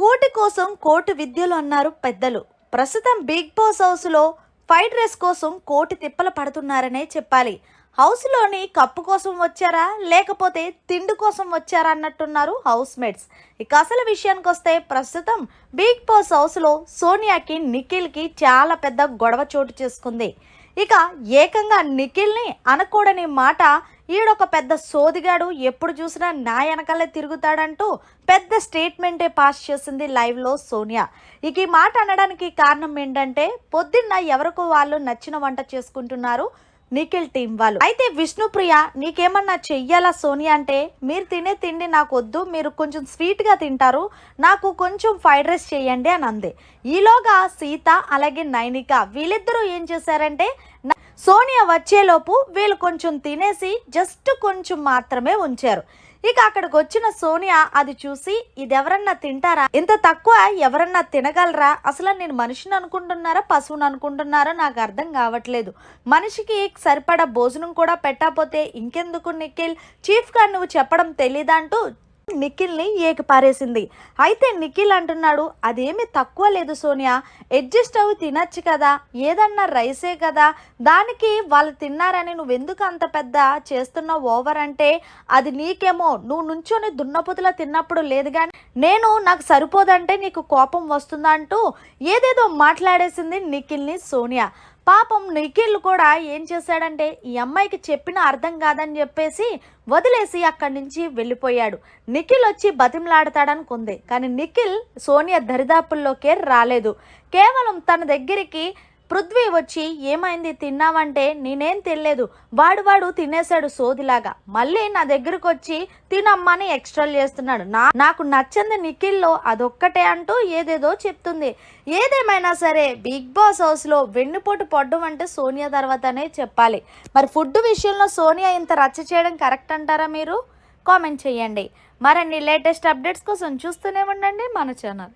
కోటి కోసం కోటి విద్యలు అన్నారు పెద్దలు. ప్రస్తుతం బిగ్ బాస్ హౌస్లో ఫైట్ రేస్ కోసం కోటి తిప్పలు పడుతున్నారనే చెప్పాలి. హౌస్లోని కప్పు కోసం వచ్చారా? లేకపోతే తిండి కోసం వచ్చారా అన్నట్టున్నారు హౌస్ మేట్స్ ఇక అసలు విషయానికి వస్తే ప్రస్తుతం బిగ్ బాస్ హౌస్లో సోనియాకి నిఖిల్కి చాలా పెద్ద గొడవ చోటు చేసుకుంది. ఇక ఏకంగా నిఖిల్ని అనకూడని మాట ఈడొక పెద్ద సోదిగాడు. ఎప్పుడు చూసినా నా వెనకాలే తిరుగుతాడంటూ పెద్ద స్టేట్మెంటే పాస్ చేసింది లైవ్లో సోనియా. ఇక ఈ మాట అనడానికి కారణం ఏంటంటే పొద్దున్న ఎవరికో వాళ్ళు నచ్చిన వంట చేసుకుంటున్నారు. నిఖిల్ టీం వాళ్ళు. అయితే విష్ణుప్రియ నీకేమన్నా చెయ్యాలా సోనియా అంటే? మీరు తినే తిండి నాకు వద్దు మీరు కొంచెం స్వీట్గా తింటారు నాకు కొంచెం ఫ్రైడ్ రైస్ చేయండి అని అంది. ఈలోగా సీత అలాగే నైనిక వీళ్ళిద్దరూ ఏం చేశారంటే సోనియా వచ్చేలోపు వీళ్ళు కొంచెం తినేసి జస్ట్ కొంచెం మాత్రమే ఉంచారు. ఇక అక్కడికి వచ్చిన సోనియా అది చూసి ఇది ఎవరన్నా తింటారా? ఇంత తక్కువ ఎవరన్నా తినగలరా? అసలు నేను మనిషిని అనుకుంటున్నారా? పశువుని అనుకుంటున్నారా? నాకు అర్థం కావట్లేదు. మనిషికి సరిపడా భోజనం కూడా పెట్టకపోతే ఇంకెందుకు నిఖిల్? చీఫ్గా నువ్వు చెప్పడం తెలీదంటూ నిఖిల్ని ఏకి పారేసింది అయితే నిఖిల్ అంటున్నాడు అదేమి తక్కువ లేదు సోనియా. అడ్జస్ట్ అవి తినచ్చు కదా. ఏదన్నా రైసే కదా. దానికి వాళ్ళు తిన్నారని నువ్వు ఎందుకు అంత పెద్ద చేస్తున్నావు ఓవర్ అంటే? అది నీకేమో. నువ్వు నుంచొని దున్నపోతులా తిన్నప్పుడు లేదు కానీ నేను నాకు సరిపోదంటే నీకు కోపం వస్తుందా అంటూ ఏదేదో మాట్లాడేసింది నిఖిల్ని సోనియా. పాపం నిఖిల్ కూడా ఏం చేశాడంటే ఈ అమ్మాయికి చెప్పిన అర్థం కాదని చెప్పేసి వదిలేసి అక్కడి నుంచి వెళ్ళిపోయాడు. నిఖిల్ వచ్చి బతిమలాడతాడనుకుంది కానీ నిఖిల్ సోనియా దరిదాపుల్లోకే రాలేదు. కేవలం తన దగ్గరికి పృథ్వీ వచ్చి ఏమైంది? తిన్నావంటే నేనేం తినలేదు. వాడు వాడు తినేశాడు సోదిలాగా. మళ్ళీ నా దగ్గరకు వచ్చి తినమ్మని ఎక్స్ట్రాలు చేస్తున్నాడు. నా నాకు నచ్చింది నిఖిల్లో అదొక్కటే అంటూ ఏదేదో చెప్తుంది. ఏదేమైనా సరే బిగ్ బాస్ హౌస్లో వెన్నుపోటు పడ్డం అంటే సోనియా తర్వాతనే చెప్పాలి. మరి ఫుడ్ విషయంలో సోనియా ఇంత రచ్చ చేయడం కరెక్ట్ అంటారా మీరు? కామెంట్ చేయండి. మరిన్ని లేటెస్ట్ అప్డేట్స్ కోసం చూస్తూనే ఉండండి మన ఛానల్.